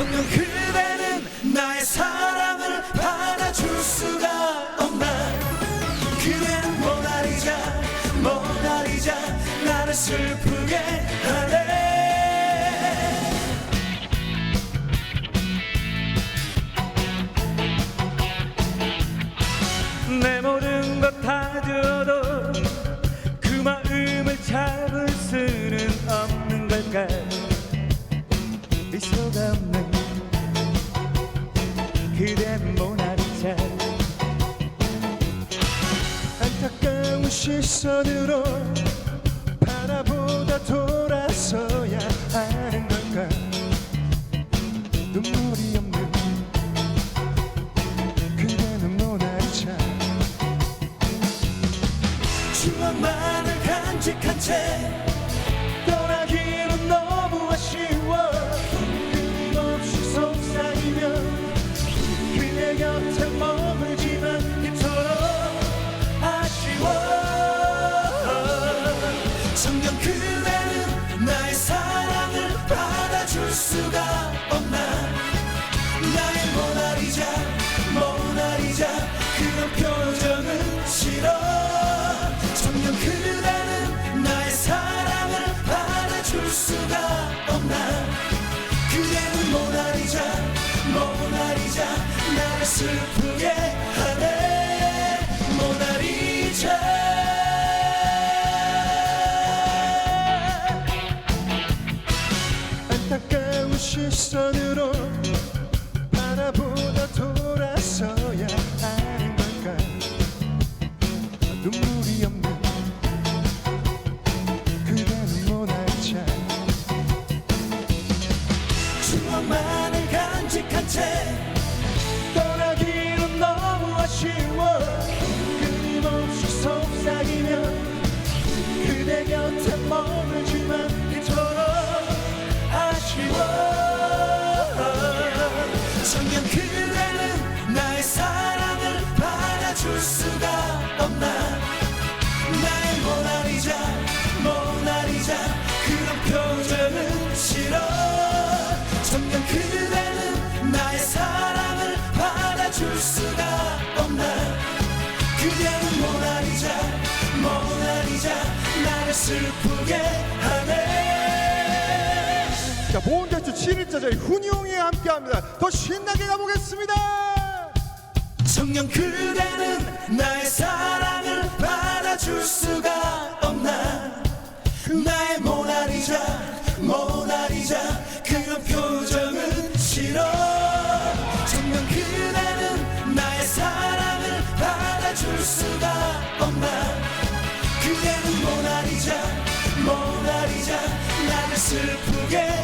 정녕 그대는 나의 사랑을 받아줄 수가 없나? 그대는 모나리자 모나리자 나를 슬프게 하네. 내 모든 것 다 줘도 그 마음을 잡을 수는 없는 걸까 미소가 없는 그대 모나리자. 안타까운 시선으로 바라보다 돌아서야 하는 걸까? 눈물이 없는 그대는 모나리자. 추억만을 간직한 채 곁에 머물지만 이토록 아쉬워. 정녕 그 슬프게 하네. 모나리자. 안타까운 시선 속삭이며 그대 곁에 머물지만 이토록 아쉬워. 정녕 그대는 나의 사랑을 받아줄 수가 없나? 나의 모나리자 모나리자 그런 표정은 싫어. 정녕 그대는 나의 사랑을 받아줄 수가 없나? 그대는 모나리자 나를 슬프게 하네 자, 보온대수 7일차 저희 훈용이 함께합니다. 더 신나게 가보겠습니다. 정녕 그대는 나의 사랑을 받아줄 수가 없나 나의 모나리자 모나리자 그런 표정은 싫어 정녕 그대는 나의 사랑을 받아줄 수가 없나 슬프게